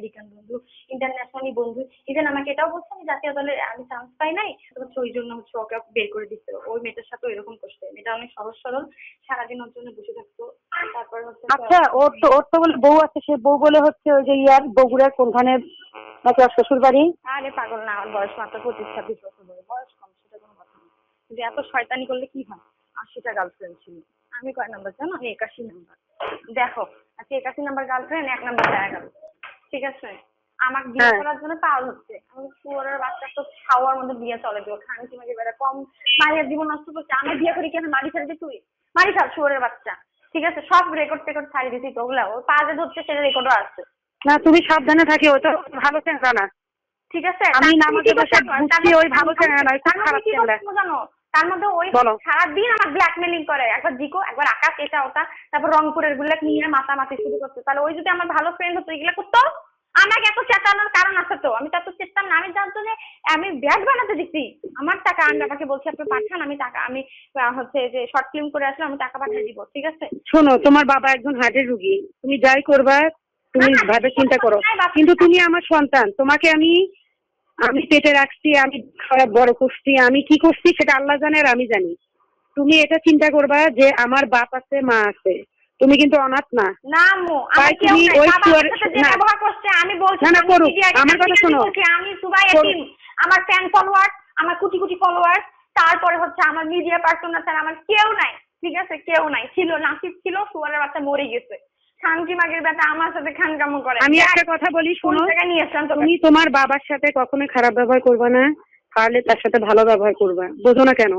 American বন্ধু internationally বন্ধু। Even আমাকে এটাও বলছে আমি জাতীয় দলে আমি চান্স পাই নাই তো হচ্ছে ওই জন্য হচ্ছে ওকে বের করে দিচ্ছে। ওই মেয়েটার সাথে এরকম করছে। মেয়েটা অনেক সহজ সরল সারাদিন ওর জন্য বসে থাকতো। তারপর হচ্ছে আচ্ছা ওর তো ওর তো বলে বউ আছে সে বউ বলে হচ্ছে ওই যে ইয়ার বগুড়ার কোনখানে নাকি ওর শ্বশুর বাড়ি আরে পাগল না আমার বয়স মাত্র পঁচিশ ছাব্বিশ বছর বয়স। বয়স কম সেটা কোনো কথা না। কিন্তু এত শয়তানি করলে কি হয়? আশিটা গার্লফ্রেন্ড ছিল। আমি কয় নাম্বার জানো? আমি একাশি নাম্বার দেখো আজকে একাশি নাম্বার গার্লফ্রেন্ড এক নাম্বার দেখা গেল। ঠিক আছে? আমার বিয়ে হ্যাঁ। করার জন্য পাগল হচ্ছে। আমি শুয়ারের বাচ্চা তো খাওয়ার মধ্যে বিয়ে চলে দিও খান কি মাঝে বেড়া কম মায়ের জীবন নষ্ট করছে? আমি বিয়ে করি কেন মারি ফেলবি তুই? মারি ফেল শুয়ারের বাচ্চা। ঠিক আছে? সব রেকর্ড টেকর্ড ছাড়ি দিছি তো ওগুলা ওর পাজে ধরছে সেটা রেকর্ডও আছে। না তুমি সাবধানে থাকি ও তো ভালো চেংড়া না। ঠিক আছে? আমি তার নামাজে বসে বুঝছি ওই ভালো নয়, খুব খারাপ। জানো? তার মধ্যে ওই সারাদিন আমার ব্ল্যাকমেলিং করে। একবার জিকো একবার আকাশ এটা ওটা তারপর রংপুরেরগুলা নিয়ে মাতামাতি শুরু করছে। তাহলে ওই যদি আমার ভালো ফ্রেন্ড হতো এগুলা করতো? আমাকে এত চেঁচানোর কারণ আছে তো। আমি তো এত চেতাম না। আমি জানতো যে আমি ব্যাগ বানাতে দিচ্ছি আমার টাকা আমি বাবাকে বলছি আপনি পাঠান আমি টাকা আমি হচ্ছে যে শর্ট ফিল্ম করে আসলে আমি টাকা পাঠিয়ে দিব ঠিক আছে? শোনো তোমার বাবা একজন হার্টের রুগী। তুমি যাই করবা তুমি ভাবে চিন্তা করো। কিন্তু তুমি আমার সন্তান। তোমাকে আমি আমি পেটে রাখছি আমি খারাপ বড় করছি আমি কি করছি সেটা আল্লাহ জানে আর আমি জানি। তুমি এটা চিন্তা করবা যে আমার বাপ আছে মা আছে। তুমি কিন্তু অনাথ না। না তুমি ওই চুয়ার- আমি বলছি না, না, আমার কথা শোনো। আমি সুবাই এতিম। আমার ফ্যান ফলোয়ার আমার কোটি কোটি ফলোয়ার তারপরে হচ্ছে আমার মিডিয়া পার্সন আছে আমার কেউ নাই ঠিক আছে? কেউ নাই। ছিল নাসিব ছিল সুয়ারের বাচ্চা মরে গেছে। খানকি মাগের বেটা আমার সাথে খানকামো করে। আমি একটা কথা বলি শোনো। জায়গায় নিয়ে এসলাম তোকে। তুমি তোমার বাবার সাথে কখনোই খারাপ ব্যবহার করবে না পারলে তার সাথে ভালো ব্যবহার করবা। বোঝো না কেন?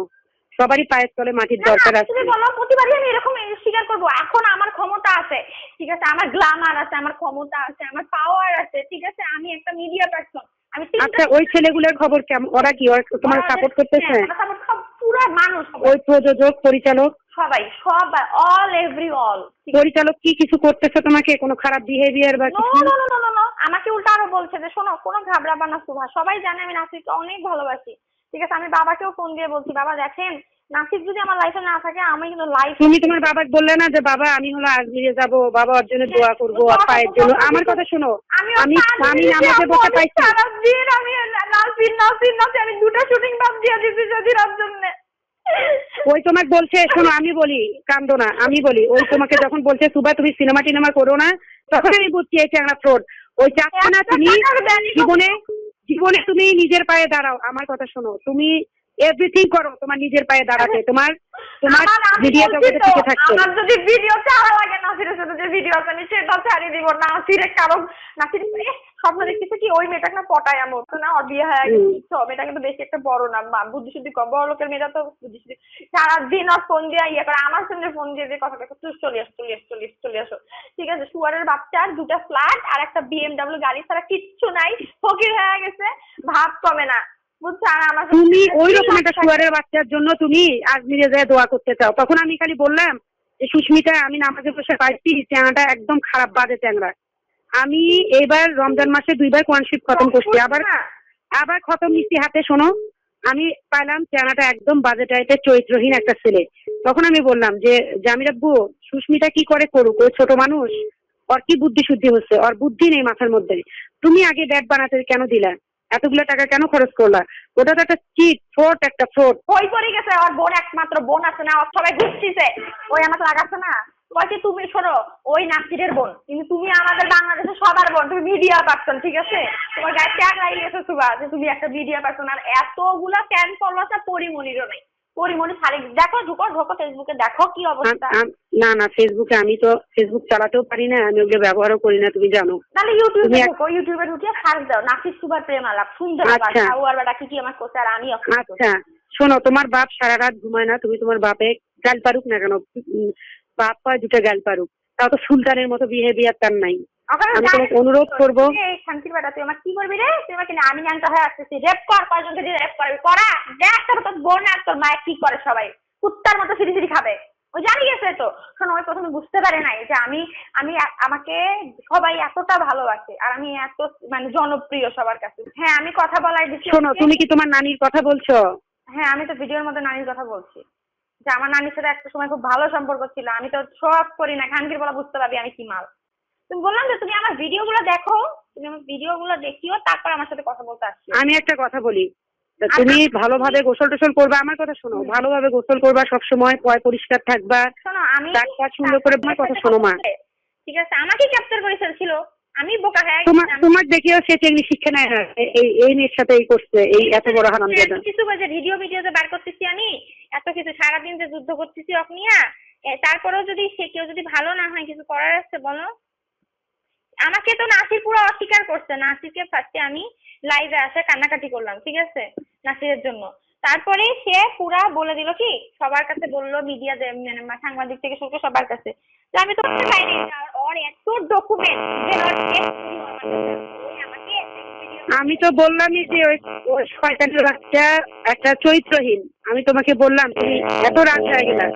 সবারই পায়ের তলে মাটির দরকার আছে। তুমি বলো প্রতিবারই আমি এরকম স্বীকার করব। এখন আমার ক্ষমতা আছে ঠিক আছে? আমার গ্লামার আছে আমার ক্ষমতা আছে আমার পাওয়ার আছে ঠিক আছে? আমি একটা মিডিয়া পার্সন আমি আচ্ছা ওই ছেলেগুলোর খবর কেমন ওরা কি? ওরা তোমার সাপোর্ট করতেছে? হ্যাঁ, পুরো মানুষ ওই প্রযোজক পরিচালক সবাই সবাই অল এভরি অল পরিচালক কি কিছু করতেছে তোমাকে? কোনো খারাপ বিহেভিয়ার বা কিছু? নো নো নো নো আমাকে উল্টা আরও বলছে যে শোনো কোনো ঘাবড়াবা না সুভা। সবাই জানে আমি নাসিরকে অনেক ভালোবাসি। ঠিক আছে? আমি বাবাকেও ফোন দিয়ে বলছি বাবা দেখেন নাসির যদি আমার লাইফে না থাকে আমি কিন্তু লাইফ তুমি তোমার বাবাকে বললে না যে বাবা আমি হলো আজমিরে যাব বাবা ওর জন্য দোয়া করব আর পায়ের জন্য আমার কথা শোনো আমি আমি আমি নামাজে বসে পাইছি। সারাদিন আমি নাসির নাসির নাসির আমি দুটো শুটিং বাদ দিয়ে দিছি যদি জন্য। ওই তোমাকে বলছে শোনো আমি বলি কান্দো না আমি বলি ওই তোমাকে যখন বলছে সুবা তুমি সিনেমা টিনেমা করো না তখন আমি বুঝছি এই চ্যাংড়া ফ্রড ওই চাচ্ছ না তুমি জীবনে জীবনে তুমি নিজের পায়ে দাঁড়াও আমার কথা শোনো তুমি এভরিথিং করো তোমার নিজের পায়ে দাঁড়াতে তোমার তোমার ভিডিও জগতে টিকে থাকতে। আমার যদি ভিডিও চাওয়া লাগে নাসিরের সাথে যে ভিডিও আছে আমি সেটা ছাড়িয়ে দিব নাসিরের কারণ নাসির এ, স্বপ্ন দেখতেছে কি? ওই মেয়েটাকে না পটায় আমার তো না ওর বিয়ে হয়ে গেছে? মেয়েটা কিন্তু বেশি একটা বড় না বুদ্ধি শুদ্ধি কম। বড় লোকের মেয়েটা তো বুদ্ধি শুদ্ধি সারাদিন ওর ফোন দিয়ে ইয়ে করে আমার সঙ্গে ফোন দিয়ে যে কথা দেখো তুই চলে আসো চলে আসো চলে আসো চলে আসো। ঠিক আছে সুয়ারের বাচ্চার দুটা ফ্ল্যাট আর একটা বিএমডাব্লিউ গাড়ি ছাড়া কিচ্ছু নাই। ফকির হয়ে গেছে ভাব কমে না। তুমি ওই রকম একটা শুয়ারের বাচ্চার জন্য তুমি আজমিরে যায় দোয়া করতে চাও। তখন আমি খালি বললাম যে সুস্মিতা আমি নামাজে বসে পাইছি চ্যাংড়াটা একদম খারাপ বাজে চ্যাংড়া আমি এবার রমজান মাসে দুইবার কোয়ানশিপ খতম করছি। আবার আবার খতম নিচ্ছি হাতে শোনো। আমি পাইলাম চ্যাংড়াটা একদম বাজে টাইপের চরিত্রহীন একটা ছেলে। তখন আমি বললাম যে জামির আব্বু সুস্মিতা কি করে করুক? ওই ছোট মানুষ ওর কি বুদ্ধি শুদ্ধি হচ্ছে? ওর বুদ্ধি নেই মাথার মধ্যে। তুমি আগে ব্যাট বানাতে কেন দিলা? এতগুলো টাকা কেন খরচ করলা? ওটা তো একটা চিট, ফ্রড, একটা ফ্রড। কই পড়ে গেছে আর বোন একমাত্র বোন আছে না সবাই ঘুরছিছে ওই আমাকে লাগাচ্ছে না। বলছে, তুমি শোনো, ওই নাসিরের বোন, কিন্তু তুমি আমাদের বাংলাদেশে সবার বোন, তুমি মিডিয়া পার্সন ঠিক আছে? তোমার গায়ে ট্যাগ লাগিয়েছে সুবা যে তুমি একটা মিডিয়া পার্সন আর এতগুলা ফ্যান ফলোয়ার পরিমণিরও নাই। পরিমণি খালি দেখো ঢুকো ঢুকো ফেসবুকে দেখো কি অবস্থা না না ফেসবুকে আমি তো ফেসবুক চালাতেও পারি না আমি ওগুলো ব্যবহারও করি না তুমি জানো তাহলে ইউটিউবে ঢুকো ইউটিউবে ঢুকিয়ে সার্চ দাও নাসির সুবার প্রেম আলাপ সুন্দর আবার আচ্ছা। আর বেটা কি কি আমার করছে আর আমি। আচ্ছা শোনো তোমার বাপ সারা রাত ঘুমায় না তুমি তোমার বাপে গাল পারুক না কেন বাপ পায় দুটো গাল পারুক তাও তো সুলতানের মতো বিহেভিয়ার তার নাই আমি তোমাকে অনুরোধ করব। এই শান্তির বেটা তুই আমার কি করবি রে? তুই আমাকে আমি জানতে হয়ে আসতেছি। রেপ কর রেপ করবি। করা দেখ তোর তোর বোন আর তোর মায়ের কি করে সবাই। কুত্তার মতো সিঁড়ি সিঁড়ি খাবে। ও জানি গেছে তো। শোনো ওই প্রথমে বুঝতে পারে নাই যে আমি আমি আমাকে সবাই এতটা ভালোবাসে। আর আমি এত মানে জনপ্রিয় সবার কাছে। হ্যাঁ আমি কথা বলাই দিচ্ছি শোনো তুমি কি তোমার নানির কথা বলছো? হ্যাঁ আমি তো ভিডিওর মধ্যে নানির কথা বলছি। যে আমার নানির সাথে একটা সময় খুব ভালো সম্পর্ক ছিল। আমি তো সব করি না। খানকির বলা বুঝতে পারবি আমি কি মাল। তুমি বললাম যে তুমি আমার ভিডিওগুলো দেখো তুমি আমার ভিডিও গুলো দেখিও তারপর আমার সাথে কথা বলতে আসছি আমি একটা কথা বলি। তা তুমি ভালোভাবে গোসল টোসল করবা আমার কথা শোনো। ভালোভাবে গোসল করবা সবসময় পয় পরিষ্কার থাকবা। শোনো আমি সুন্দর করে আমার কথা শোনো মা। ঠিক আছে আমাকে ক্যাপচার করে ফেলছিল। আমি বোকা হয়ে তোমার তোমার দেখিও সে চেংড়ি শিক্ষা নেয় না এই এই মেয়ের সাথে এই করছে এই এত বড় হারাম এত কিছু যে ভিডিও ভিডিও যে বার করতেছি আমি। এত কিছু সারাদিন যে যুদ্ধ করতেছি অপনিয়া। তারপরেও যদি সে কেউ যদি ভালো না হয় কিছু করার আছে বলো। আমাকে তো নাসির পুরো অস্বীকার করছে। নাসিরকে ফার্স্টে আমি লাইভে আসে কান্নাকাটি করলাম ঠিক আছে? নাসিরের জন্য। তারপরে সে পুরা বলে দিল কি সবার কাছে বলল মিডিয়া মানে সাংবাদিক থেকে শুরু করে সবার কাছে। যে আমি তো আর ওর এত ডকুমেন্ট আমি তো বললামই যে ওই ওই শয়তানের বাচ্চা একটা চরিত্রহীন। আমি তোমাকে বললাম তুমি এত রাগ হয়ে গেলা।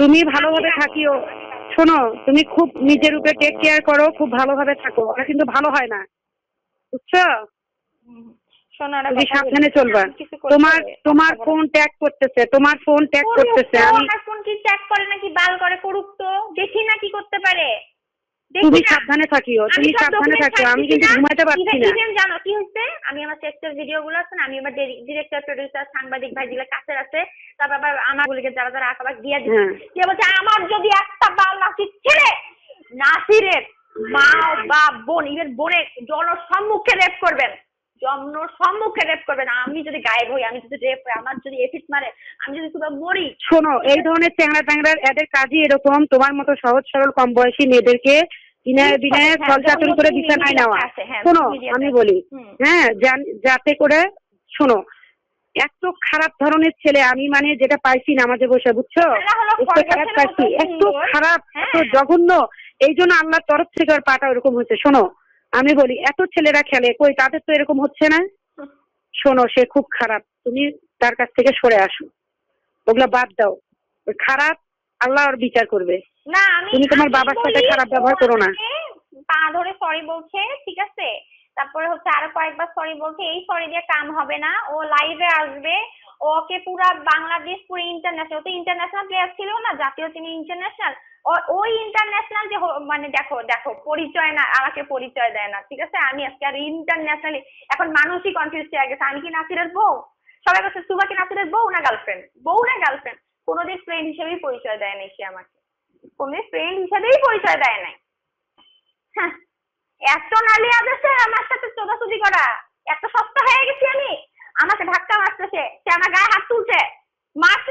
তুমি ভালোভাবে থাকিও। শোনো তুমি খুব নিজের উপরে টেক কেয়ার করো খুব ভালোভাবে থাকো। ওরা কিন্তু ভালো হয় না। বুঝছ? তুমি সাবধানে চলবা। তোমার তোমার ফোন ট্যাগ করতেছে তোমার ফোন ট্যাগ করতেছে। আমি ফোন কি ট্যাগ করে নাকি বাল করে? করুক তো। দেখি না কি করতে পারে। তুমি সাবধানে থাকিও তুমি সাবধানে আমি কিন্তু ঘুমাতে পারছি না। ইভেন জানো কি হচ্ছে? আমি আমার সেক্টর ভিডিও গুলো আছে না আমি আমার ডিরেক্টর প্রোডিউসার সাংবাদিক ভাই যেগুলো কাছের আছে তারপর আবার আমার গুলিকে যারা যারা আঁকাবাক দিয়ে দিচ্ছে। কে বলছে আমার যদি একটা বাল নাসির ছেলে নাসিরের মা বা বোন ইভেন বোনের জনসম্মুখে রেপ করবেন জনসম্মুখে রেপ করবেন। আমি যদি গায়েব হই আমি যদি রেপ হই আমার যদি মারে আমি যদি শুধু মরি শোনো এই ধরনের চ্যাংড়া এদের কাজই এরকম তোমার মতো সহজ সরল কম বয়সী মেয়েদেরকে বিনায় বিনায় হ্যাঁ, করে বিছানায় নেওয়া। হ্যাঁ, শোনো আমি বলি হ্যাঁ যাতে করে শোনো এত খারাপ ধরনের ছেলে আমি মানে যেটা পাইছি নামাজে বসে বুঝছ? এত খারাপ পাইছি এত খারাপ এত হ্যাঁ। জঘন্য এই জন্য আল্লাহর তরফ থেকে ওর পাটা ওরকম হয়েছে। শোনো আমি বলি এত ছেলেরা খেলে কই তাদের তো এরকম হচ্ছে না? শোনো সে খুব খারাপ। তুমি তার কাছ থেকে সরে আসো। ওগুলা বাদ দাও। খারাপ আল্লাহ আর বিচার করবে। না তুমি তোমার বাবার সাথে খারাপ ব্যবহার করো না। পা ধরে সরি বলছে ঠিক আছে? তারপরে হচ্ছে আরও কয়েকবার সরি বলছে এই সরি দিয়ে কাম হবে না। ও লাইভে আসবে। ওকে পুরা বাংলাদেশ পুরো ইন্টারন্যাশনাল তো ইন্টারন্যাশনাল প্লেয়ার ছিল না জাতীয় তিনি ইন্টারন্যাশনাল ওই ইন্টারন্যাশনাল যে মানে দেখো দেখো পরিচয় না আমাকে পরিচয় দেয় না ঠিক আছে? আমি আজকে আর ইন্টারন্যাশনালি এখন মানুষই কনফিউজ হয়ে গেছে। আমি কি নাসিরের বউ? সবাই বলছে তুবা কি নাসিরের বউ না গার্লফ্রেন্ড বউ না গার্লফ্রেন্ড কোনোদিন ফ্রেন্ড হিসেবেই পরিচয় দেয় নাই সে আমাকে। কোনোদিন ফ্রেন্ড হিসেবেই পরিচয় দেয় নাই। হ্যাঁ, এত নালিয়া আসছে আমার সাথে চোদাচুদি করা। এত সস্তা হয়ে গেছি আমি। আমাকে ধাক্কা মারতেছে। সে আমার গায়ে হাত তুলছে। মারছে